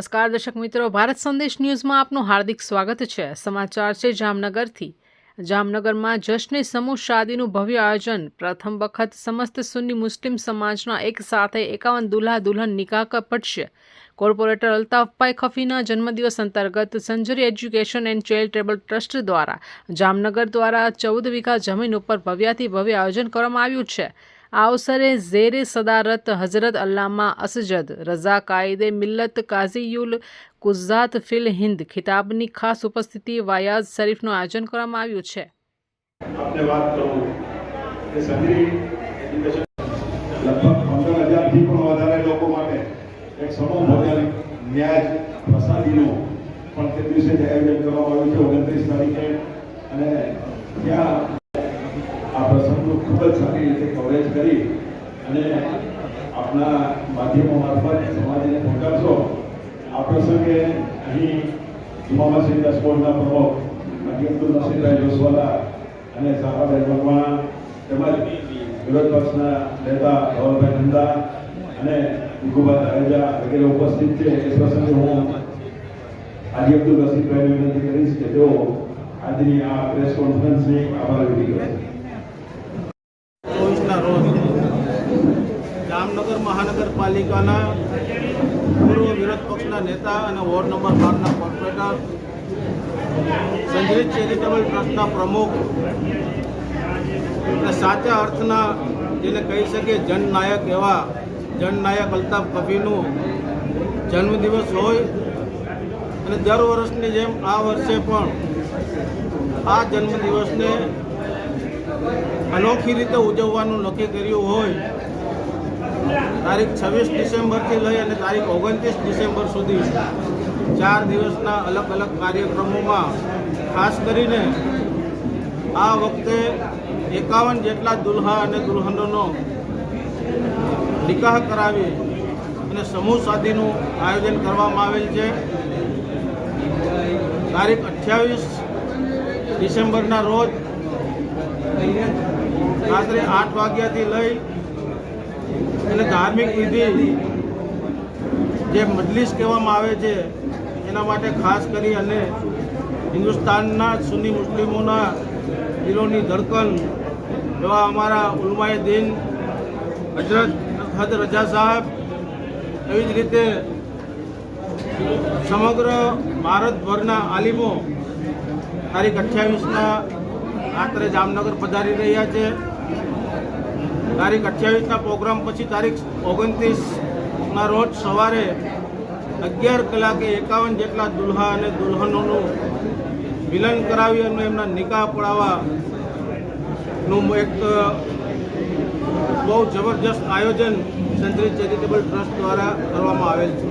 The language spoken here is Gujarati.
નમસ્કાર દર્શક મિત્રો. ભારત સંદેશ ન્યૂઝમાં આપનું હાર્દિક સ્વાગત છે. સમાચાર છે જામનગરથી. જામનગરમાં જશ્ને સમૂહ શાદીનું ભવ્ય આયોજન. પ્રથમ વખત સમસ્ત સુન્ની મુસ્લિમ સમાજના એક સાથે એકાવન દુલ્હા દુલ્હન નિકાહ પડશે. કોર્પોરેટર અલ્તાફભાઈ ખફીના જન્મદિવસ અંતર્ગત Sanjari education and charitable trust દ્વારા જામનગર દ્વારા ચૌદ વીઘા જમીન ઉપર ભવ્યાથી ભવ્ય આયોજન કરવામાં આવ્યું છે. આ અવસરે ઝેરે સદારત હઝરત અલ્લામા અસજદ, રઝા કાયદે મિલ્લત કાઝીયુલ કુઝાત ફિલ હિન્દ ખિતાબની ખાસ ઉપસ્થિતિ વાયાઝ શરીફનું આયોજન કરવામાં આવ્યું છે. પણ તે દિવસે આયોજન કરવામાં આવ્યું છે ઓગણત્રીસ તારીખે અને ત્યાં આ પ્રસંગનું ખૂબ જ સારી રીતે કવરેજ કરી અને આપના માધ્યમો મારફત સમાજને પહોંચાડશો આ પ્રસંગે અહીં ઇમામ સિંધા સ્કૂલના પ્રમુખ અબ્દુલ નસીરભાઈ જોસવાલા અને સાહાભાઈ વર્મા તેમજ વિરોધ પક્ષના નેતા ધવલભાઈ નંદા અને ભીખુભાઈ જાડેજા વગેરે ઉપસ્થિત છે. એ પ્રસંગે હું હાજી અબ્દુલ નસીરભાઈને વિનંતી કરીશ કે તેઓ આજની આ પ્રેસ કોન્ફરન્સની આભાર વિધિ કરે ચોવીસના રોજ જામનગર મહાનગરપાલિકાના પૂર્વ વિરોધ પક્ષના નેતા અને વોર્ડ નંબર બારના કોર્પોરેટર સંજય ચેરિટેબલ ટ્રસ્ટના પ્રમુખ અને સાચા અર્થના જેને કહી શકીએ જનનાયક એવા જનનાયક અલ્તાફ કફીનું જન્મદિવસ હોય અને દર વર્ષની જેમ આ વર્ષે પણ આ જન્મદિવસને અનોખી રીતે ઉજવવાનું નક્કી કર્યું હોય તારીખ છવ્વીસ ડિસેમ્બરથી લઈ અને તારીખ ઓગણત્રીસ ડિસેમ્બર સુધી ચાર દિવસના અલગ અલગ કાર્યક્રમોમાં ખાસ કરીને આ વખતે એકાવન જેટલા દુલ્હા અને દુલ્હનોનો નિકાહ કરાવી અને સમૂહ શાદીનું આયોજન કરવામાં આવેલ છે. તારીખ અઠ્યાવીસ ડિસેમ્બરના રોજ રાત્રે આઠ વાગ્યાથી લઈ અને ધાર્મિક વિધિ જે મજલિસ કહેવામાં આવે છે, એના માટે ખાસ કરી અને હિન્દુસ્તાનના સુન્ની મુસ્લિમોના દિલોની ધડકન એવા અમારા ઉલમાએ દિન હજરત હદ રજા સાહેબ એવી જ રીતે સમગ્ર ભારતભરના આલિમો તારીખ અઠ્યાવીસના રાત્રે જામનગર પધારી રહ્યા છે. તારીખ અઠ્યાવીસના પ્રોગ્રામ પછી તારીખ ઓગણત્રીસના રોજ સવારે અગિયાર કલાકે એકાવન જેટલા દુલ્હા અને દુલ્હનોનું મિલન કરાવી અને એમના નિકાહ પડાવવાનું એક બહુ જબરજસ્ત આયોજન સંત્રી ચેરિટેબલ ટ્રસ્ટ દ્વારા કરવામાં આવેલ છે.